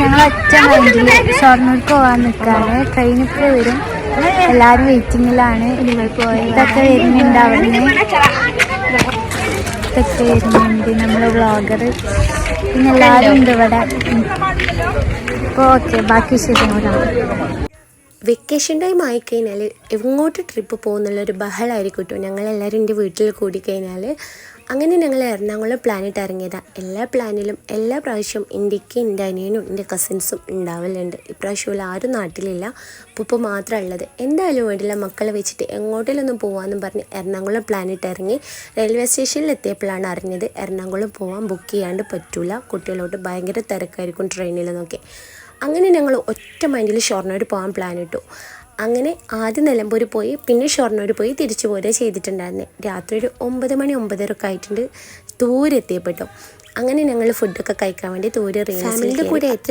ഞങ്ങൾ ഒറ്റ മൈൻഡിൽ ഷൊർണൂർക്ക് പോകാൻ നിൽക്കാണ് ട്രെയിൻ ഇപ്പോൾ വരും. എല്ലാവരും വെയിറ്റിങ്ങിലാണ്. ഇതൊക്കെ വരുന്നുണ്ട് അവിടുന്ന്. ഇതൊക്കെ വരുന്നുണ്ട് നമ്മൾ വ്ളോഗർ പിന്നെ എല്ലാവരും ഉണ്ട് ഇവിടെ. അപ്പോൾ ഓക്കെ ബാക്കി വിശേഷങ്ങൾ കാണാം. വെക്കേഷൻ ടൈം ആയിക്കഴിഞ്ഞാൽ എങ്ങോട്ട് ട്രിപ്പ് പോകുന്നുള്ളൊരു ബഹളമായിരിക്കും കേട്ടോ ഞങ്ങളെല്ലാവരും എന്റെ വീട്ടിൽ കൂടിക്കഴിഞ്ഞാൽ അങ്ങനെ ഞങ്ങൾ എറണാകുളം പ്ലാനിട്ട് ഇറങ്ങിയതാണ് എല്ലാ പ്ലാനിലും എല്ലാ പ്രാവശ്യവും ഇന്ത്യയ്ക്ക് എന്റെ അനിയനും എന്റെ കസിൻസും ഉണ്ടാവലുണ്ട്. ഇപ്രാവശ്യം ആരും നാട്ടിലില്ല. ഉപ്പ മാത്രമേ ഉള്ളത് എന്തായാലും വേണ്ടില്ല മക്കളെ വെച്ചിട്ട് എങ്ങോട്ടേലൊന്നും പോകാമെന്നും പറഞ്ഞ് എറണാകുളം പ്ലാനിട്ട് ഇറങ്ങി റെയിൽവേ സ്റ്റേഷനിൽ എത്തിയപ്പോഴാണ് അറിഞ്ഞത് എറണാകുളം പോകാൻ ബുക്ക് ചെയ്യാണ്ട് പറ്റൂല. കുട്ടികളോട്ട് ഭയങ്കര തിരക്കായിരിക്കും ട്രെയിനിൽ നോക്കി. അങ്ങനെ ഞങ്ങൾ ഒറ്റ മൈൻഡിൽ ഷൊർണൂർ പോകാൻ പ്ലാൻ ഇട്ടു. അങ്ങനെ ആദ്യം നിലമ്പൂർ പോയി പിന്നെ ഷൊർണൂർ പോയി തിരിച്ചു പോരുക ചെയ്തിട്ടുണ്ടായിരുന്നത് രാത്രി ഒരു ഒമ്പത് മണി ഒമ്പതരൊക്കെ ആയിട്ടുണ്ട്. ദൂരെ എത്തിയപ്പെട്ടു അങ്ങനെ ഞങ്ങൾ ഫുഡൊക്കെ കഴിക്കാൻ വേണ്ടി ദൂരെ ഫാമിലിയുടെ കൂടെ എത്ര